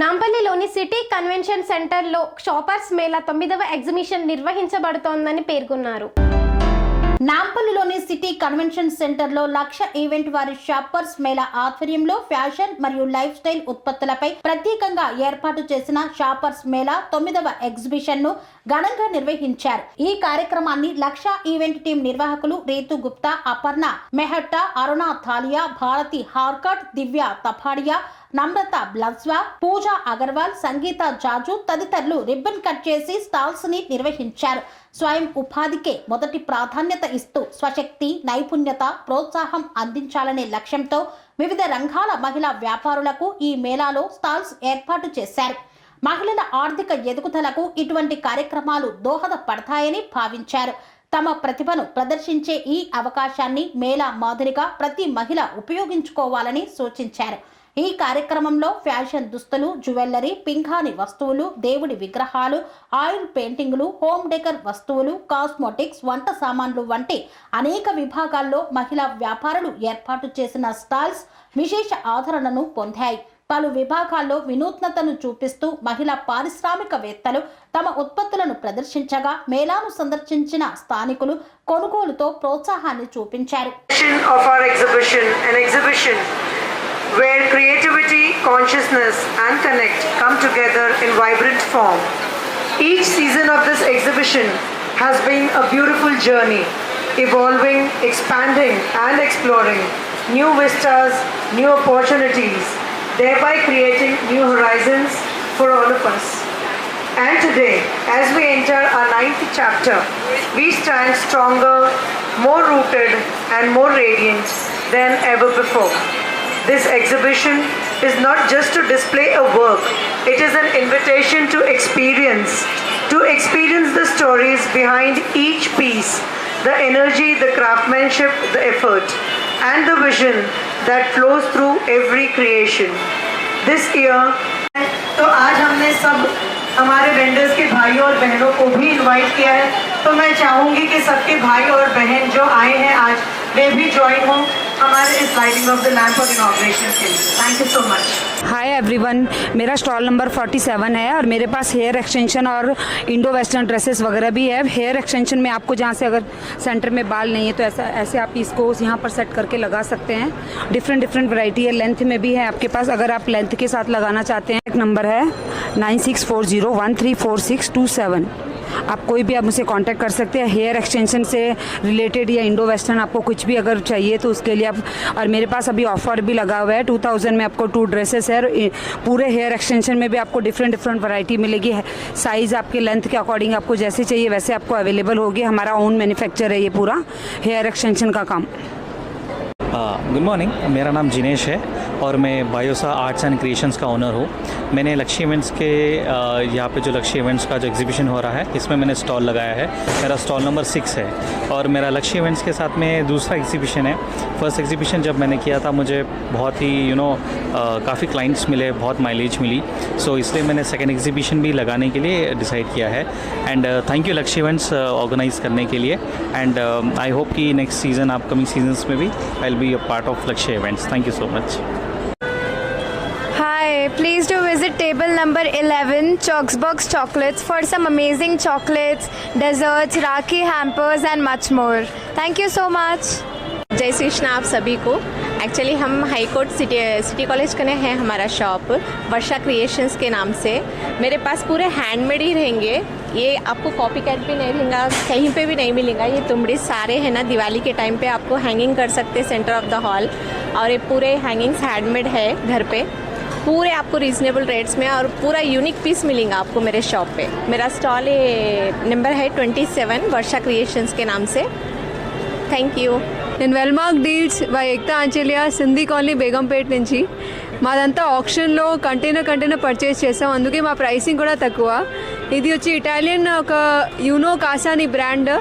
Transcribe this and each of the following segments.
నాంపల్లిలోని city convention సెంటర్లో shoppers mela తొమ్మిదవ exhibition నిర్వహించబడుతోందని పేర్కొన్నారు. నాంపల్లిలోని సిటీ కన్వెన్షన్ సెంటర్లో లక్ష ఈవెంట్ వారి షాపర్స్ మేళా ఆధ్వర్యంలో ఫ్యాషన్ మరియు లైఫ్ స్టైల్ ఉత్పత్తులపై ప్రత్యేకంగా ఏర్పాటు చేసిన షాపర్స్ మేళా తొమ్మిదవ ఎగ్జిబిషన్ను ఘనంగా నిర్వహించారు. ఈ కార్యక్రమాన్ని లక్ష ఈవెంట్ టీం నిర్వాహకులు రీతు గుప్తా అపర్ణ మెహట్టా అరుణ థాలియా భారతి హార్కట్ దివ్య తపాడియా నమ్రత బ్లజ్వా పూజా అగర్వాల్ సంగీత జాజు తదితరులు రిబ్బన్ కట్ చేసి స్టాల్స్ని నిర్వహించారు. స్వయం ఉపాధికే మొదటి ప్రాధాన్యత ఇస్తూ స్వశక్తి నైపుణ్యత ప్రోత్సాహం అందించాలనే లక్ష్యంతో వివిధ రంగాల మహిళా వ్యాపారులకు ఈ మేళాలో స్టాల్స్ ఏర్పాటు చేశారు. మహిళల ఆర్థిక ఎదుగుదలకు ఇటువంటి కార్యక్రమాలు దోహదపడతాయని భావించారు. తమ ప్రతిభను ప్రదర్శించే ఈ అవకాశాన్ని మేళా మాదిరిగా ప్రతి మహిళ ఉపయోగించుకోవాలని సూచించారు. ఈ కార్యక్రమంలో ఫ్యాషన్ దుస్తులు జ్యువెల్లరీ పింఘాని వస్తువులు దేవుడి విగ్రహాలు ఆయిల్ పెయింటింగ్లు హోమ్ డెకర్ వస్తువులు కాస్మోటిక్స్ వంట సామాన్లు వంటి అనేక విభాగాల్లో మహిళా వ్యాపారులు ఏర్పాటు చేసిన స్టాల్స్ విశేష ఆదరణను పొందాయి. పలు విభాగాల్లో వినూత్నతను చూపిస్తూ మహిళా పారిశ్రామికవేత్తలు తమ ఉత్పత్తులను ప్రదర్శించగా మేళాను సందర్శించిన స్థానికులు కొనుగోలుతో ప్రోత్సాహాన్ని చూపించారు. Where creativity, consciousness, and connect come together in vibrant form. Each season of this exhibition has been a beautiful journey, evolving, expanding, and exploring new vistas, new opportunities, thereby creating new horizons for all of us. And today, as we enter our ninth chapter, we stand stronger, more rooted, and more radiant than ever before. This exhibition is not just to display a work, it is an invitation to experience, to experience the stories behind each piece, the energy, the craftsmanship, the effort, and the vision that flows through every creation. This year, तो आज हमने सब हमारे vendors के भाइयों और बहनों को भी इनवाइट किया है तो मैं चाहूंगी कि सबके भाई और बहन जो आए हैं आज वे भी ज्वाइन हों हाय एवरीवन मेरा स्टॉल नंबर 47 है और मेरे पास हेयर एक्सटेंशन और इंडो वेस्टर्न ड्रेसेस वगैरह भी है। हेयर एक्सटेंशन में आपको जहाँ से अगर सेंटर में बाल नहीं है तो ऐसा ऐसे आप इसको यहाँ पर सेट करके लगा सकते हैं। डिफरेंट डिफरेंट वैरायटी है। लेंथ में भी है आपके पास। अगर आप लेंथ के साथ लगाना चाहते हैं, एक नंबर है nine six four zero one three four six two seven आप कोई भी आप मुझसे कांटेक्ट कर सकते हैं। हेयर एक्सटेंशन से रिलेटेड या इंडो वेस्टर्न आपको कुछ भी अगर चाहिए तो उसके लिए आप, और मेरे पास अभी ऑफ़र भी लगा हुआ है। टू थाउज़ेंड में आपको टू ड्रेसेस है पूरे हेयर एक्सटेंशन में भी आपको डिफरेंट डिफरेंट वैरायटी मिलेगी। साइज़ आपके लेंथ के अकॉर्डिंग आपको जैसे चाहिए, वैसे आपको अवेलेबल होगी। हमारा ओन मैन्युफैक्चर है ये पूरा हेयर एक्सटेंशन का काम। गुड मॉर्निंग मेरा नाम जिनेश है। और मैं बायोसा आर्ट्स एंड क्रिएशंस का ओनर हूँ। मैंने लक्ष्य इवेंट्स के यहाँ पे जो लक्ष्य इवेंट्स का जो एग्जीबिशन हो रहा है, इसमें मैंने स्टॉल लगाया है। मेरा स्टॉल नंबर सिक्स है और मेरा लक्ष्य इवेंट्स के साथ में दूसरा एग्जीबिशन है। फ़र्स्ट एग्जीबिशन जब मैंने किया था, मुझे बहुत ही यू नो काफ़ी क्लाइंट्स मिले, बहुत माइलेज मिली। सो इसलिए मैंने सेकेंड एग्जीबिशन भी लगाने के लिए डिसाइड किया है। And thank you Lakshya events organise करने के लिए। एंड आई होप कि नेक्स्ट सीज़न अपकमिंग सीजन्स में भी I will be a part of Lakshya events thank you so much Hi, please do visit table number 11 Chalksbox Chocolates for some amazing chocolates, desserts, Rakhi hampers and much more. Thank you so much. जय श्री कृष्ण आप सभी को। Actually हम high court city city college कने हैं हमारा shop वर्षा creations के नाम से। मेरे पास पूरे हैंडमेड ही रहेंगे। ये आपको कॉपी कैट भी नहीं मिलेगा कहीं पे भी नहीं मिलेगा। ये तुमड़ी सारे हैं ना दिवाली के टाइम पे आपको हैंगिंग कर सकते सेंटर ऑफ़ द हॉल और ये पूरे हैंगिंग्स हैंडमेड है घर पे। पूरे आपको रीजनेबल रेट्स में और पूरा यूनिक पीस मिलेगा आपको मेरे शॉप पे मेरा स्टॉल ये नंबर है ट्वेंटी सेवन वर्षा क्रिएशंस के नाम से थैंक यू నేను Wellmark deals by Ekta Anchalia Sindhi colony Begumpet నుంచి మాదంతా ఆప్షన్లో కంటైనర్ కంటైనర్ పర్చేస్ చేసాం అందుకే మా ప్రైసింగ్ కూడా తక్కువ ఇది వచ్చి ఇటాలియన్ ఒక Uno Casani brand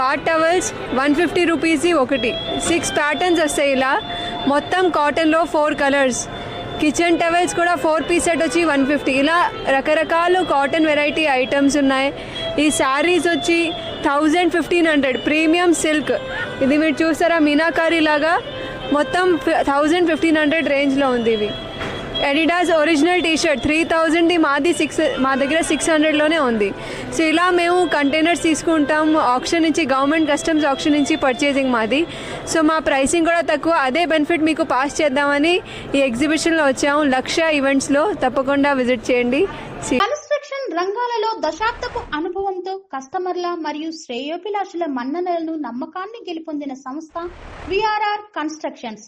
bath towels one fifty rupees ఒకటి సిక్స్ ప్యాటర్న్స్ వస్తాయి ఇలా మొత్తం కాటన్లో ఫోర్ కలర్స్ కిచెన్ టవల్స్ కూడా ఫోర్ పీస్ సెట్ వచ్చి వన్ ఫిఫ్టీ. ఇలా రకరకాల కాటన్ వెరైటీ ఐటమ్స్ ఉన్నాయి. ఈ శారీస్ వచ్చి thousand fifteen hundred. Premium silk. ఇది మీరు చూస్తారా? మీనాకారి లాగా మొత్తం థౌజండ్ ఫిఫ్టీన్ హండ్రెడ్ రేంజ్లో ఉంది ఇవి. Adidas original T shirt three థౌజండ్ది మాది సిక్స్ మా దగ్గర సిక్స్ హండ్రెడ్లోనే ఉంది. సో ఇలా మేము కంటైనర్స్ తీసుకుంటాం. ఆప్షన్ నుంచి గవర్నమెంట్ కస్టమ్స్ ఆప్షన్ నుంచి పర్చేసింగ్ మాది. సో మా ప్రైసింగ్ కూడా తక్కువ. అదే బెనిఫిట్ మీకు పాస్ చేద్దామని ఈ ఎగ్జిబిషన్లో వచ్చాము. లక్ష ఈవెంట్స్లో తప్పకుండా విజిట్ చేయండి. కన్స్ట్రక్షన్ రంగాలలో దశాబ్దపు అనుభవంతో కస్టమర్ల మరియు శ్రేయోభిలాషుల మన్ననలను నమ్మకాన్ని గెలుపొందిన సంస్థ VRR constructions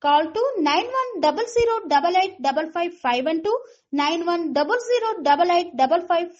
Call to 91008855 and to five.